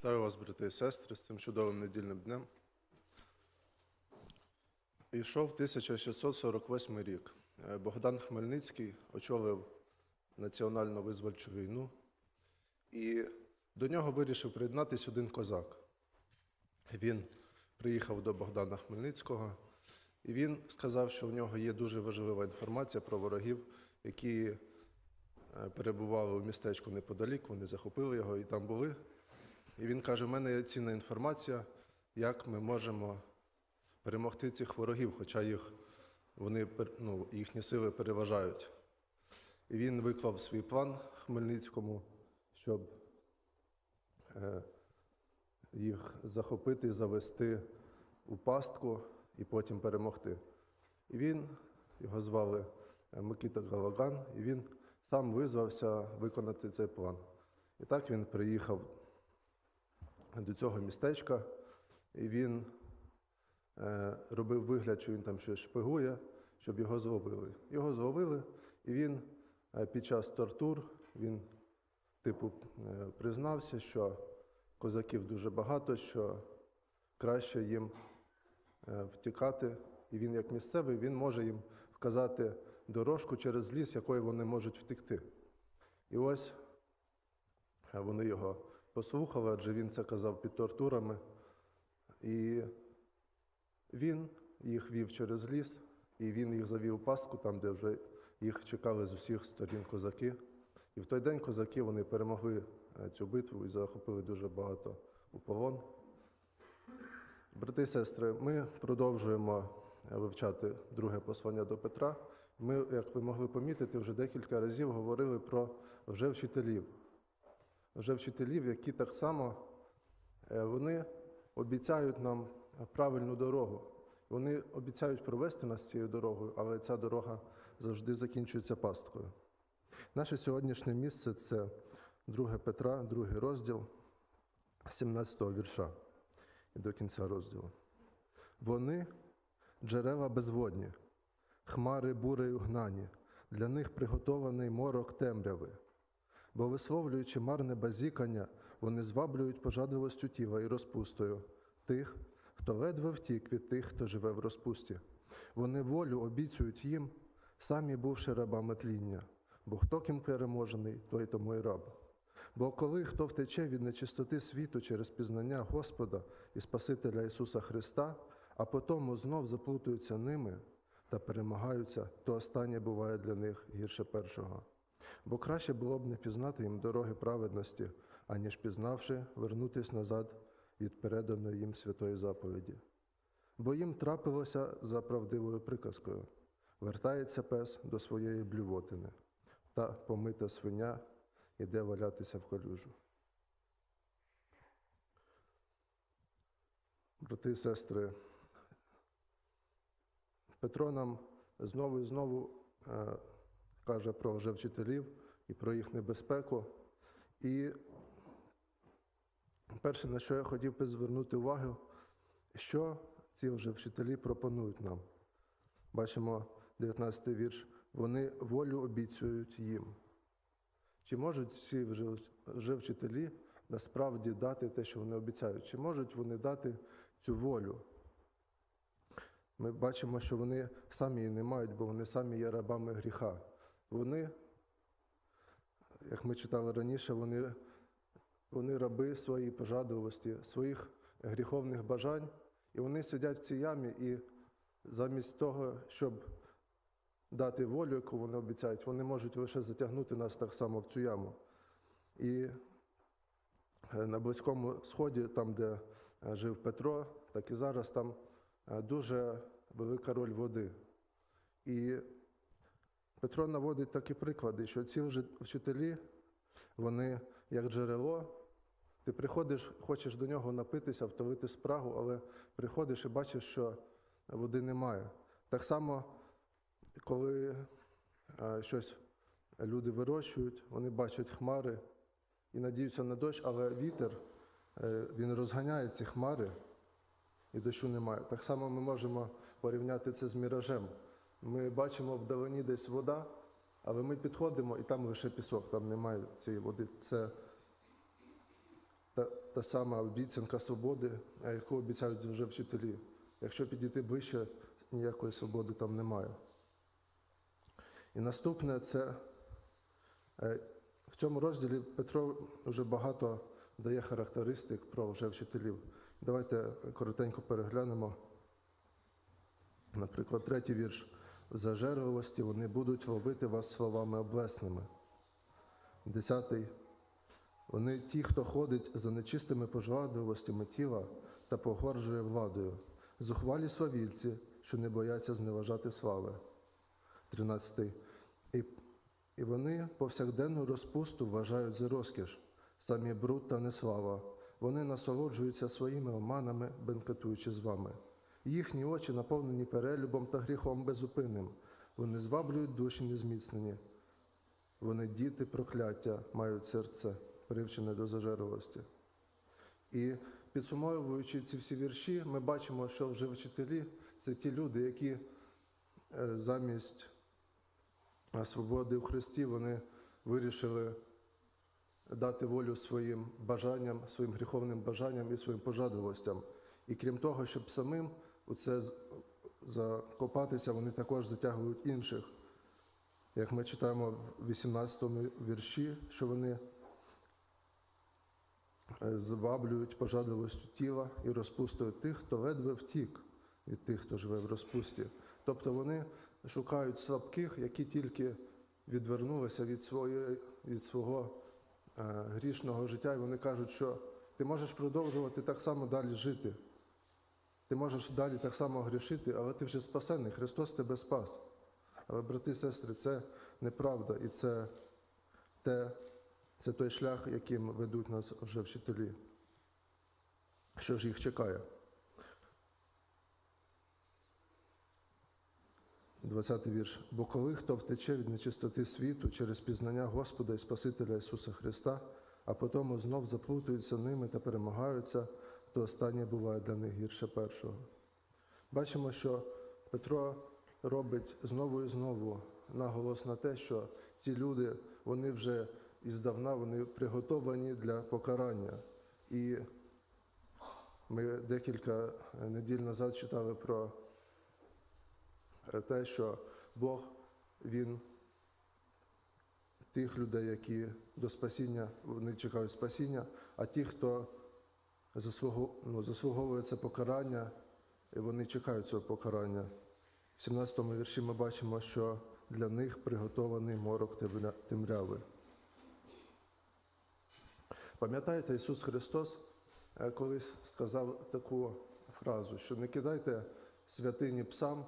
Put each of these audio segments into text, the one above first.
Вітаю вас, брати і сестри, з цим чудовим недільним днем. Ішов 1648 рік. Е, Богдан Хмельницький очолив національно визвольчу війну, і до нього вирішив приєднатися один козак. Він приїхав до Богдана Хмельницького, і він сказав, що в нього є дуже важлива інформація про ворогів, які е, перебували у містечку неподалік, вони захопили його і там були. І він каже: в мене є цінна інформація, як ми можемо перемогти цих ворогів, хоча їх, вони, ну, їхні сили переважають. І він виклав свій план Хмельницькому, щоб е, їх захопити, завести у пастку і потім перемогти. І він, його звали е, Микита Галаган, і він сам визвався виконати цей план. І так він приїхав до цього містечка, і він е, робив вигляд, що він там щось шпигує, щоб його зловили. Його зловили, і він е, під час тортур він, типу, е, признався, що козаків дуже багато, що краще їм втікати. І він, як місцевий, він може їм вказати дорожку через ліс, якою вони можуть втекти. І ось вони його послухали, адже він це казав під тортурами. І він їх вів через ліс, і він їх завів у пастку, там, де вже їх чекали з усіх сторін козаки. І в той день козаки вони перемогли е, цю битву і захопили дуже багато у полон. Брати і сестри, ми продовжуємо е, вивчати друге послання до Петра. Ми, як ви могли помітити, вже декілька разів говорили про вже вчителів. Вже вчителів, які так само е, вони обіцяють нам правильну дорогу. Вони обіцяють провести нас цією дорогою, але ця дорога завжди закінчується пасткою. Наше сьогоднішнє місце це 2 Петра, другий розділ, 17 вірша і до кінця розділу. Вони джерела безводні, хмари бурею гнані, для них приготований морок темряви. Бо, висловлюючи марне базікання, вони зваблюють пожадливостю тіла і розпустою тих, хто ледве втік від тих, хто живе в розпусті. Вони волю обіцюють їм, самі бувши рабами тління, бо хто ким переможений, той тому й раб. Бо коли хто втече від нечистоти світу через пізнання Господа і Спасителя Ісуса Христа, а потому знов заплутуються ними та перемагаються, то останнє буває для них гірше першого. Бо краще було б не пізнати їм дороги праведності, аніж пізнавши, вернутись назад від переданої їм святої заповіді. Бо їм трапилося за правдивою приказкою вертається пес до своєї блювотини, та помита свиня іде валятися в калюжу. Брати і сестри, Петро нам знову і знову е, каже про лжевчителів і про їх небезпеку. І перше, на що я хотів би звернути увагу, що ці лжевчителі пропонують нам. Бачимо 19 вірш. Вони волю обіцюють їм. Чи можуть ці вже- вже вчителі насправді дати те, що вони обіцяють? Чи можуть вони дати цю волю? Ми бачимо, що вони самі її не мають, бо вони самі є рабами гріха. Вони, як ми читали раніше, вони, вони раби своєї пожадливості, своїх гріховних бажань, і вони сидять в цій ямі, і замість того, щоб дати волю, яку вони обіцяють, вони можуть лише затягнути нас так само в цю яму. І е, на Близькому Сході, там, де е, жив Петро, так і зараз там е, дуже велика роль води. І Петро наводить такі приклади, що ці вчителі, вони як джерело. Ти приходиш, хочеш до нього напитися, втолити спрагу, але приходиш і бачиш, що води немає. Так само, коли е, щось люди вирощують, вони бачать хмари і надіються на дощ, але вітер е, він розганяє ці хмари, і дощу немає. Так само ми можемо порівняти це з міражем. Ми бачимо вдалині десь вода, але ми підходимо і там лише пісок, там немає цієї води. Це та, та сама обіцянка свободи, яку обіцяють вже вчителі. Якщо підійти ближче, ніякої свободи там немає. І наступне це е, в цьому розділі Петро вже багато дає характеристик про вже вчителів. Давайте коротенько переглянемо. Наприклад, третій вірш. Зажерливості вони будуть ловити вас словами облесними. Десятий. Вони ті, хто ходить за нечистими пожадливостями тіла та погоржує владою, зухвалі свавільці, що не бояться зневажати слави. 13. І, і вони повсякденну розпусту вважають за розкіш, самі бруд та неслава. Вони насолоджуються своїми оманами, бенкетуючи з вами. Їхні очі наповнені перелюбом та гріхом безупинним. Вони зваблюють душі незміцнені. Вони діти прокляття мають серце, привчене до зажерливості. І підсумовуючи ці всі вірші, ми бачимо, що вже вчителі це ті люди, які е, замість е, свободи у Христі вони вирішили дати волю своїм бажанням, своїм гріховним бажанням і своїм пожадливостям. І крім того, щоб самим у це закопатися, вони також затягують інших. Як ми читаємо в 18 вірші, що вони е, зваблюють пожадливостю тіла і розпустою тих, хто ледве втік від тих, хто живе в розпусті. Тобто вони шукають слабких, які тільки відвернулися від, своєї, від свого е, грішного життя, і вони кажуть, що ти можеш продовжувати так само далі жити. Ти можеш далі так само грішити, але ти вже спасений, Христос тебе спас. Але, брати і сестри, це неправда, і це, те, це той шлях, яким ведуть нас вже вчителі. Що ж їх чекає? 20 вірш. Бо коли хто втече від нечистоти світу через пізнання Господа і Спасителя Ісуса Христа, а потім знов заплутуються ними та перемагаються, то останнє буває для них гірше першого. Бачимо, що Петро робить знову і знову наголос на те, що ці люди, вони вже іздавна вони приготовані для покарання. І ми декілька неділь назад читали про те, що Бог Він тих людей, які до спасіння, вони чекають спасіння, а ті, хто заслуговує це покарання, і вони чекають цього покарання. В 17 вірші ми бачимо, що для них приготований морок темряви. Пам'ятаєте, Ісус Христос е, колись сказав таку фразу, що не кидайте святині псам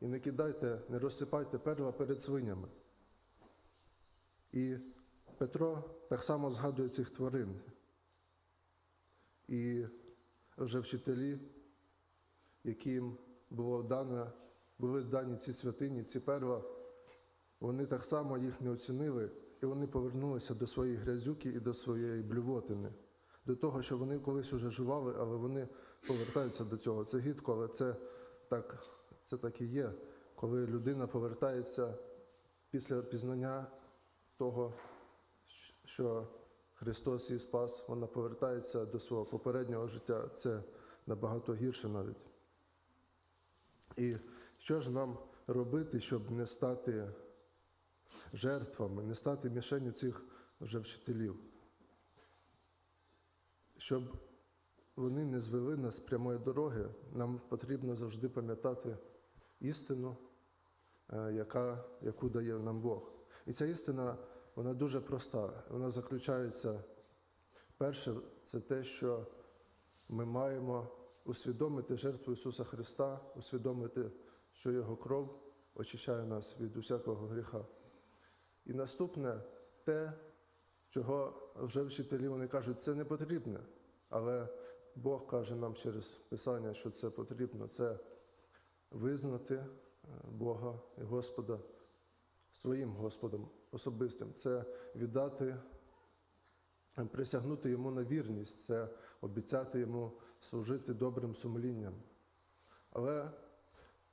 і не кидайте, не розсипайте перла перед свинями. І Петро так само згадує цих тварин. І вже вчителі, яким було дано, були дані ці святині, ці перла, вони так само їх не оцінили, і вони повернулися до своєї грязюки і до своєї блювотини, до того, що вони колись уже жували, але вони повертаються до цього. Це гідко, але це так, це так і є, коли людина повертається після пізнання того, що Христос її спас, вона повертається до свого попереднього життя. Це набагато гірше навіть. І що ж нам робити, щоб не стати жертвами, не стати мішенню цих вже вчителів? Щоб вони не звели нас з прямої дороги, нам потрібно завжди пам'ятати істину, е, яка, яку дає нам Бог. І ця істина, вона дуже проста. Вона заключається, перше, це те, що ми маємо усвідомити жертву Ісуса Христа, усвідомити, що Його кров очищає нас від усякого гріха. І наступне те, чого вже вчителі вони кажуть, це не потрібне. Але Бог каже нам через Писання, що це потрібно. Це визнати е, Бога і Господа своїм Господом особистим. Це віддати, присягнути йому на вірність, це обіцяти йому служити добрим сумлінням. Але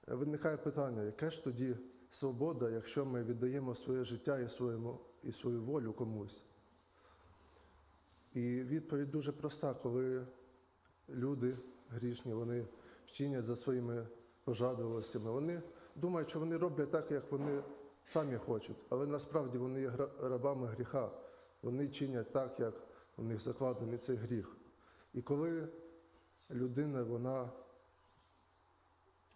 виникає питання, яке ж тоді свобода, якщо ми віддаємо своє життя і, своєму, і свою волю комусь? І відповідь дуже проста, коли люди грішні, вони вчинять за своїми пожадливостями. Вони думають, що вони роблять так, як вони самі хочуть, але насправді вони є рабами гріха. Вони чинять так, як у них закладений цей гріх. І коли людина вона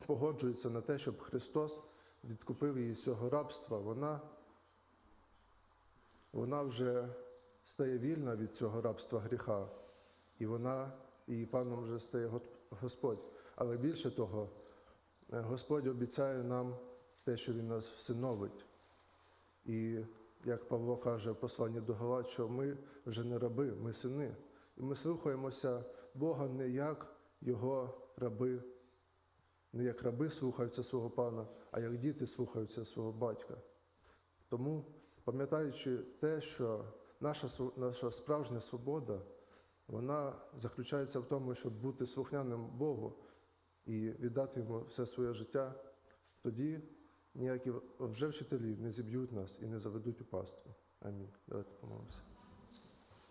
погоджується на те, щоб Христос відкупив її з цього рабства, вона, вона вже стає вільна від цього рабства гріха, і вона, її паном вже стає Господь. Але більше того, Господь обіцяє нам те, що Він нас всиновить. І як Павло каже в посланні до Галат, що ми вже не раби, ми сини. І ми слухаємося Бога не як Його раби, не як раби слухаються свого пана, а як діти слухаються свого батька. Тому, пам'ятаючи те, що наша, наша справжня свобода, вона заключається в тому, щоб бути слухняним Богу і віддати йому все своє життя, тоді ніякі вже вчителі не зіб'ють нас і не заведуть у пастку. Амінь. Давайте помолимося.